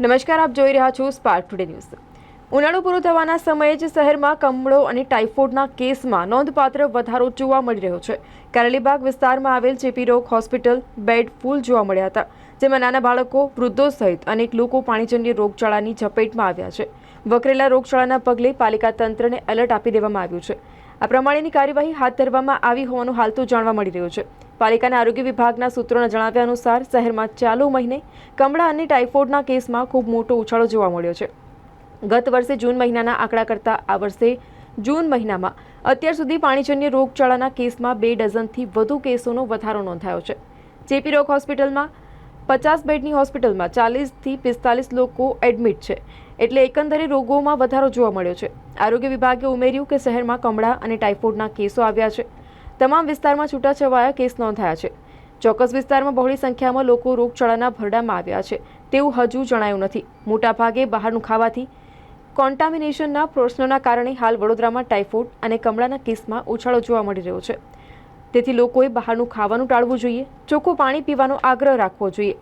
નમસ્કાર, આપ જોઈ રહ્યા છો સ્પાર્ક ટુડે ન્યૂઝ ઉનાળો પૂરો થવાના સમયે જ શહેરમાં કમળો અને ટાઇફોઇડના કેસમાં નોંધપાત્ર વધારો જોવા મળી રહ્યો છે. કારેલીબાગ વિસ્તારમાં આવેલ ચેપી રોગ હોસ્પિટલ બેડ ફૂલ જોવા મળ્યા હતા, જેમાં નાના બાળકો, વૃદ્ધો સહિત અનેક લોકો પાણીજન્ય રોગચાળાની ઝપેટમાં આવ્યા છે. વકરેલા રોગચાળાના પગલે પાલિકા તંત્રને એલર્ટ આપી દેવામાં આવ્યું છે. આ પ્રમાણેની કાર્યવાહી હાથ ધરવામાં આવી હોવાનું હાલ તો જાણવા મળી રહ્યું છે. પાલિકાના આરોગ્ય વિભાગના સૂત્રોના જણાવ્યા અનુસાર શહેરમાં ચાલુ મહિને કમળા અને ટાઇફોઇડના કેસમાં ખૂબ મોટો ઉછાળો જોવા મળ્યો છે. ગત વર્ષે જૂન મહિનાના આંકડા કરતાં આ વર્ષે જૂન મહિનામાં અત્યાર સુધી પાણીજન્ય રોગચાળાના કેસમાં બે ડઝનથી વધુ કેસોનો વધારો નોંધાયો છે. ચેપી રોગ હોસ્પિટલમાં પચાસ બેડની હોસ્પિટલમાં ચાલીસથી પિસ્તાલીસ લોકો એડમિટ છે, એટલે એકંદરે રોગોમાં વધારો જોવા મળ્યો છે. આરોગ્ય વિભાગે ઉમેર્યું કે શહેરમાં કમળા અને ટાઇફોઇડના કેસો આવ્યા છે. તમામ વિસ્તારમાં છૂટાછવાયા કેસ નોંધાયા છે. ચોક્કસ વિસ્તારમાં બહોળી સંખ્યામાં લોકો રોગચાળાના ભરડામાં આવ્યા છે. તેવું હજુ જણાયું નથી. મોટાભાગે બહારનું ખાવાથી કોન્ટામિનેશનના પ્રશ્નોના કારણે હાલ વડોદરામાં ટાઇફોઇડ અને કમળાના કેસમાં ઉછાળો જોવા મળી રહ્યો છે. તેથી લોકોએ બહારનું ખાવાનું ટાળવું જોઈએ, ચોખ્ખું પાણી પીવાનો આગ્રહ રાખવો જોઈએ.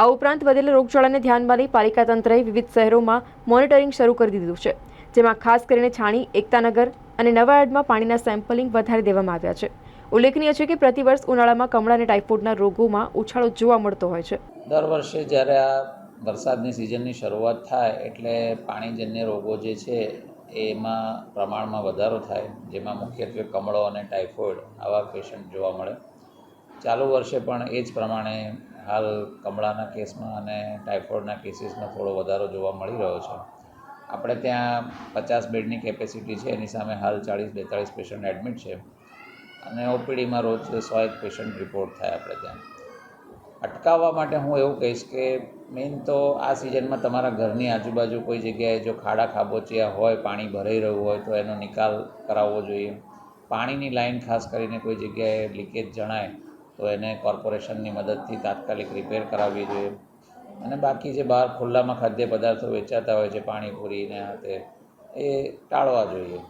આ ઉપરાંત વધેલા રોગચાળાને ધ્યાનમાં લઈ પાલિકા તંત્રએ વિવિધ શહેરોમાં મોનિટરિંગ શરૂ કરી દીધું છે, જેમાં ખાસ કરીને છાણી એકતાનગર અને નવા નવાયાર્ડમાં પાણીના સેમ્પલિંગ વધારી દેવામાં આવ્યા છે. ઉલ્લેખનીય છે કે પ્રતિવર્ષ ઉનાળામાં કમળા અને ટાઇફોઇડના રોગોમાં ઉછાળો જોવા મળતો હોય છે. દર વર્ષે જ્યારે આ વરસાદની સિઝનની શરૂઆત થાય એટલે પાણીજન્ય રોગો જે છે એમાં પ્રમાણમાં વધારો થાય, જેમાં મુખ્યત્વે કમળો અને ટાઇફોઇડ આવા પેશન્ટ જોવા મળે. ચાલુ વર્ષે પણ એ જ પ્રમાણે હાલ કમળાના કેસમાં અને ટાઇફોઇડના કેસીસમાં થોડો વધારો જોવા મળી રહ્યો છે. આપણે ત્યાં પચાસ બેડની કેપેસિટી છે, એની સામે હાલ ચાળીસ બેતાળીસ પેશન્ટ એડમિટ છે. અને ઓપીડીમાં રોજ સો એક પેશન્ટ રિપોર્ટ થાય આપણે ત્યાં. અટકાવવા માટે હું એવું કહીશ કે મેઇન તો આ સિઝનમાં તમારા ઘરની આજુબાજુ કોઈ જગ્યાએ જો ખાડા ખાબોચિયા હોય, પાણી ભરાઈ રહ્યું હોય, તો એનો નિકાલ કરાવવો જોઈએ. પાણીની લાઈન ખાસ કરીને કોઈ જગ્યાએ લીકેજ જણાય, તો એને કોર્પોરેશનની મદદથી તાત્કાલિક રિપેર કરાવવી જોઈએ. અને બાકી જે બહાર ખુલ્લામાં ખાદ્ય પદાર્થો વેચાતા હોય છે પાણીપુરી ને આ તે, એ ટાળવા જોઈએ.